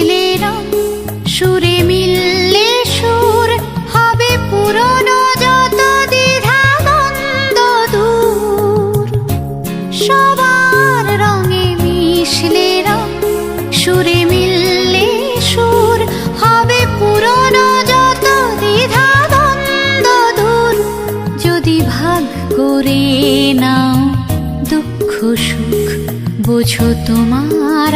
মিশলে রং সুরে মিললে সুর, হবে পুরনো যত দূর। সবার রঙে মিশলে সুরে মিললে সুর, হবে পুরনো যত দ্বিধা দূর। যদি ভাগ করে নাও দুঃখ সুখ, বোঝো তোমার